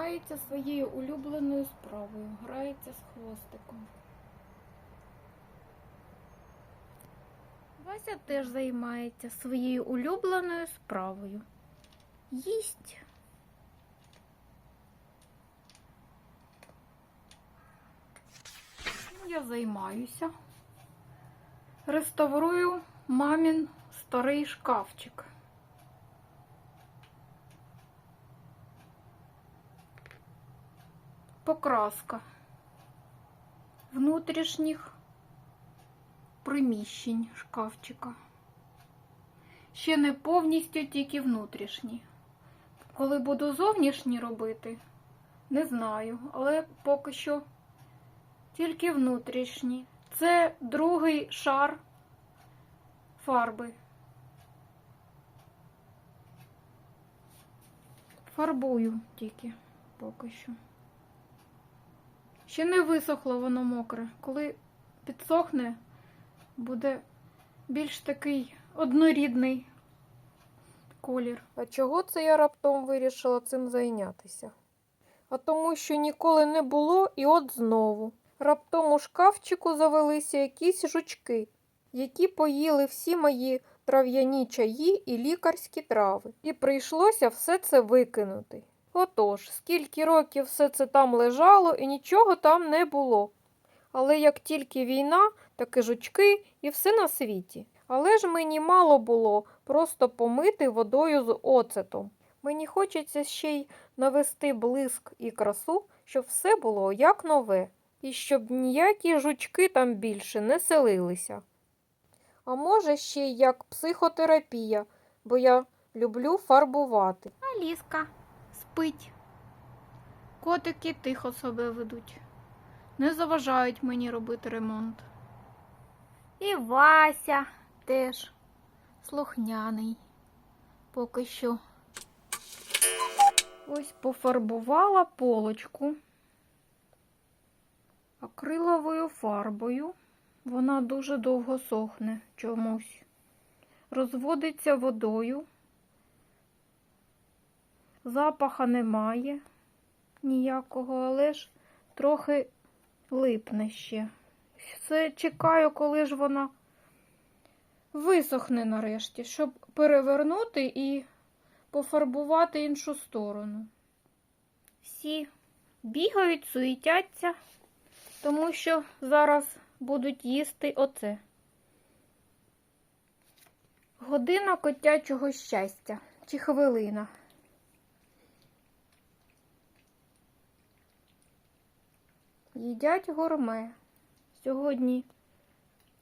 займається своєю улюбленою справою, грається з хвостиком. Вася теж займається своєю улюбленою справою. Їсть. Ну, Я займаюся. Реставрую мамін старий шкафчик. Покраска внутрішніх приміщень шкафчика. Ще не повністю тільки внутрішні. Коли буду зовнішні робити, не знаю, але поки що тільки внутрішні. Це другий шар фарби. Фарбую тільки поки що. Ще не висохло воно мокре. Коли підсохне, буде більш такий однорідний колір. А чого це я раптом вирішила цим зайнятися? А тому, що ніколи не було, і от знову. Раптом у шкафчику завелися якісь жучки, які поїли всі мої трав'яні чаї і лікарські трави. І прийшлося все це викинути. Отож, скільки років все це там лежало і нічого там не було. Але як тільки війна, так і жучки і все на світі. Але ж мені мало було просто помити водою з оцетом. Мені хочеться ще й навести блиск і красу, щоб все було як нове, і щоб ніякі жучки там більше не селилися. А може, ще й як психотерапія, бо я люблю фарбувати. Аліска спить. Котики тихо себе ведуть. Не заважають мені робити ремонт. І Вася теж слухняний. Поки що. Ось пофарбувала полочку акриловою фарбою. Вона дуже довго сохне чомусь. Розводиться водою. Запаха немає ніякого, але ж трохи липне ще. Все чекаю, коли ж вона висохне нарешті, щоб перевернути і пофарбувати іншу сторону. Всі бігають, суетяться, тому що зараз будуть їсти оце. Година котячого щастя чи хвилина. Їдять гурме. Сьогодні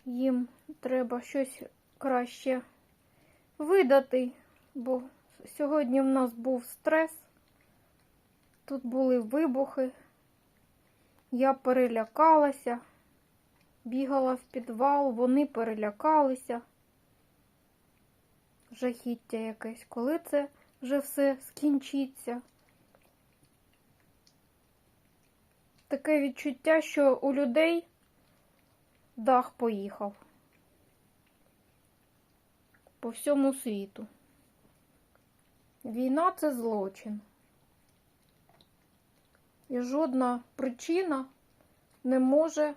їм треба щось краще видати, бо сьогодні в нас був стрес. Тут були вибухи. Я перелякалася, бігала в підвал, вони перелякалися. Жахіття якесь. Коли це вже все скінчиться? Таке відчуття, що у людей дах поїхав по всьому світу. Війна це злочин. І жодна причина не може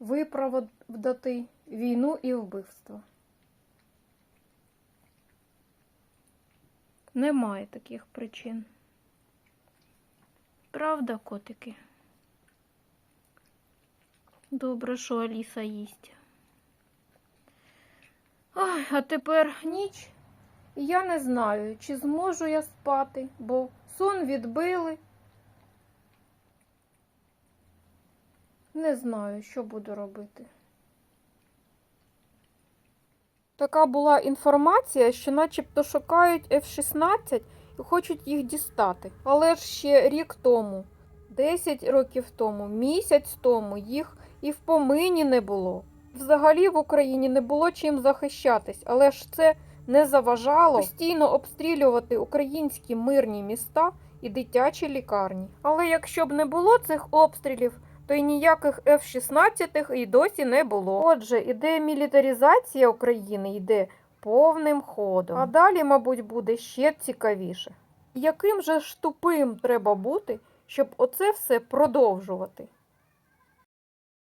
виправдати війну і вбивство. Немає таких причин. Правда, котики? Добре, що Аліса їсть. Ой, а тепер ніч. І я не знаю, чи зможу я спати, бо сон відбили. Не знаю, що буду робити. Така була інформація, що начебто шукають F-16 і хочуть їх дістати. Але ж ще рік тому, 10 років тому, місяць тому їх і в помині не було. Взагалі в Україні не було чим захищатись, але ж це не заважало постійно обстрілювати українські мирні міста і дитячі лікарні. Але якщо б не було цих обстрілів, то й ніяких F-16 і досі не було. Отже, іде мілітаризація України йде повним ходом. А далі, мабуть, буде ще цікавіше. Яким же ж тупим треба бути, щоб оце все продовжувати.